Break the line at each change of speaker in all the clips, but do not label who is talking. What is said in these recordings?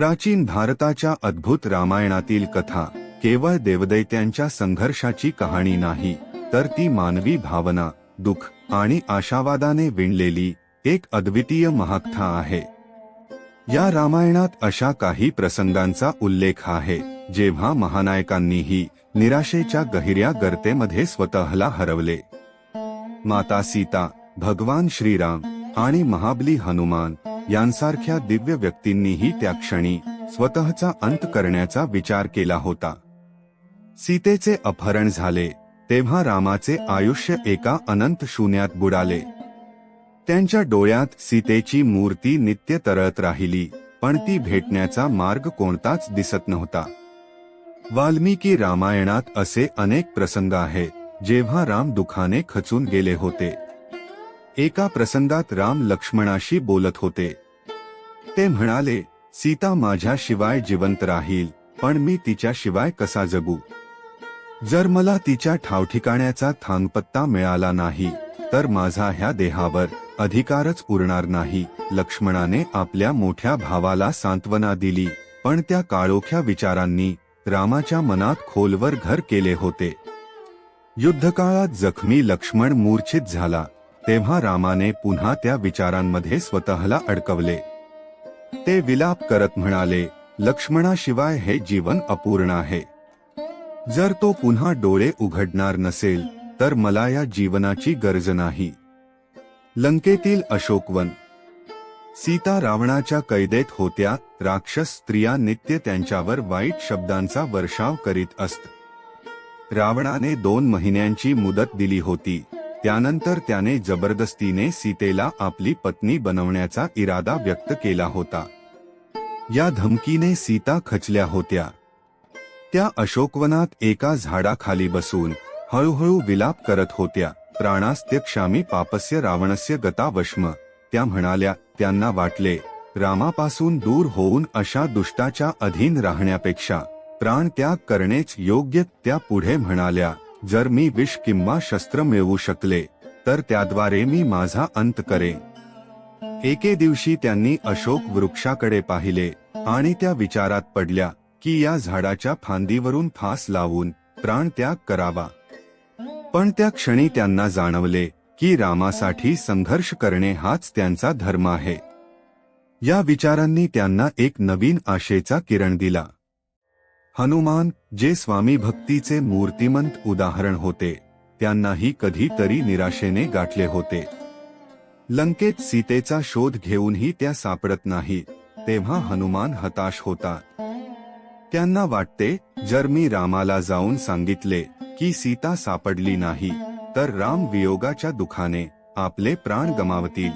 प्राचीन भारताच्या अद्भुत रामायणातील कथा केवळ देवदैत्यांच्या संघर्षाची कहाणी नाही तर ती मानवी भावना दुःख आणि आशावादाने विणलेली एक अद्वितीय महाकथा आहे. या रामायणात अशा काही प्रसंगांचा उल्लेख आहे जेव्हा महानायकांनीही निराशेच्या गहिऱ्या गर्तेमध्ये स्वतःला हरवले. माता सीता भगवान श्रीराम आणि महाबली हनुमान यांसारख्या दिव्य व्यक्तींनीही त्या क्षणी स्वतःचा अंत करण्याचा विचार केला होता. सीतेचे अपहरण झाले तेव्हा रामाचे आयुष्य एका अनंत शून्यात बुडाले. त्यांच्या डोळ्यात सीतेची मूर्ती नित्य तरळत राहिली पण ती भेटण्याचा मार्ग कोणताच दिसत नव्हता. वाल्मिकी रामायणात असे अनेक प्रसंग आहेत जेव्हा राम दुखाने खचून गेले होते. एका प्रसंगात राम लक्ष्मणाशी बोलत होते. ते म्हणाले सीता माझ्याशिवाय जिवंत राहील पण मी तिच्याशिवाय कसा जगू? जर मला तिच्या ठावठिकाण्याचा थांगपत्ता मिळाला नाही तर माझा ह्या देहावर अधिकारच उरणार नाही लक्ष्मणाने आपल्या मोठ्या भावाला सांत्वना दिली पण त्या काळोख्या विचारांनी रामाच्या मनात खोलवर घर केले होते. युद्धकाळात जखमी लक्ष्मण मूर्छित झाला. तेव्हा रामाने पुन्हा त्या विचारांमध्ये स्वतःला अडकवले. ते विलाप करत म्हणाले लक्ष्मणाशिवाय हे जीवन अपूर्ण आहे. जर तो पुन्हा डोळे उघडणार नसेल तर मला या जीवनाची गरज नाही. लंकेतील अशोकवन. सीता रावणाच्या कैदेत होत्या राक्षस स्त्रिया नित्य त्यांच्यावर वाईट शब्दांचा वर्षाव करीत असत. रावणाने दोन महिन्यांची मुदत दिली होती. त्यानंतर त्याने जबरदस्तीने सीतेला आपली पत्नी बनवण्याचा इरादा व्यक्त केला होता. या धमकीने सीता खचल्या होत्या. त्या अशोकवनात एका झाडाखाली बसून हळूहळू विलाप करत होत्या. प्राणास्त्यक्षामी पापस्य रावणस्य गता वश्म. त्या म्हणाल्या त्यांना वाटले रामापासून दूर होऊन अशा दुष्टाच्या अधीन राहण्यापेक्षा प्राण त्याग करणेच योग्य त्या पुढे म्हणाल्या. जर मी विष किंवा शस्त्र मिळवू शकले तर त्याद्वारे मी माझा अंत करे एके दिवशी त्यांनी अशोक वृक्षाकडे पाहिले आणि त्या विचारात पडल्या की या झाडाच्या फांदीवरून फास लावून प्राण त्याग करावा. पण त्या क्षणी त्यांना जाणवले की रामासाठी संघर्ष करणे हाच त्यांचा धर्म आहे. या विचारांनी त्यांना एक नवीन आशेचा किरण दिला. हनुमान जे स्वामी भक्तीचे मूर्तिमंत उदाहरण होते त्यांनाही कधीतरी निराशेने गाठले होते. लंकेत सीतेचा शोध घेऊनही त्या सापडत नाही तेव्हा हनुमान हताश होता. त्यांना वाटते जर मी रामाला जाऊन सांगितले की सीता सापडली नाही तर राम वियोगाच्या दुखाने आपले प्राण गमावतील.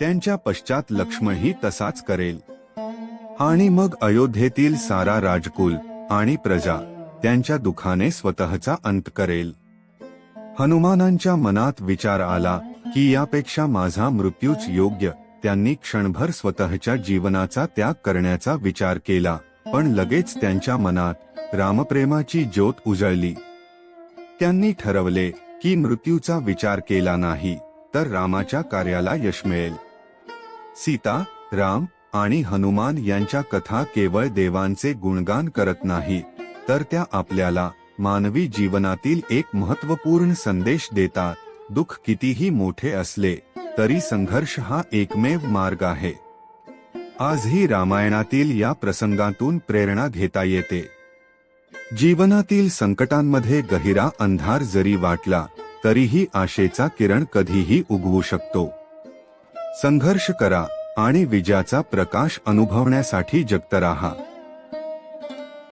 त्यांच्या पश्चात लक्ष्मणही तसाच करेल. आणि मग अयोध्येतील सारा राजकुल आणि प्रजा त्यांच्या दुखाने स्वतःचा अंत करेल. हनुमानांच्या मनात विचार आला की यापेक्षा माझा मृत्यूच योग्य त्यांनी क्षणभर स्वतःच्या जीवनाचा त्याग करण्याचा विचार केला पण लगेच त्यांच्या मनात रामप्रेमाची ज्योत उजळली. त्यांनी ठरवले की मृत्यूचा विचार केला नाही तर रामाच्या कार्याला यश मिळेल. सीता राम आणि हनुमान यांच्या कथा केवळ देवांचे गुणगान करत नाही तर त्या आपल्याला मानवी जीवनातील एक महत्त्वपूर्ण संदेश देतात. दुःख कितीही मोठे असले तरी संघर्ष हा एकमेव मार्ग आहे. आजही रामायणातील या प्रसंगातून प्रेरणा घेता येते. जीवनातील संकटांमध्ये गहिरा अंधार जरी वाटला तरीही आशेचा किरण कधीही उगवू शकतो. संघर्ष करा आणि विजयाचा प्रकाश अनुभवण्यासाठी जगत राहा.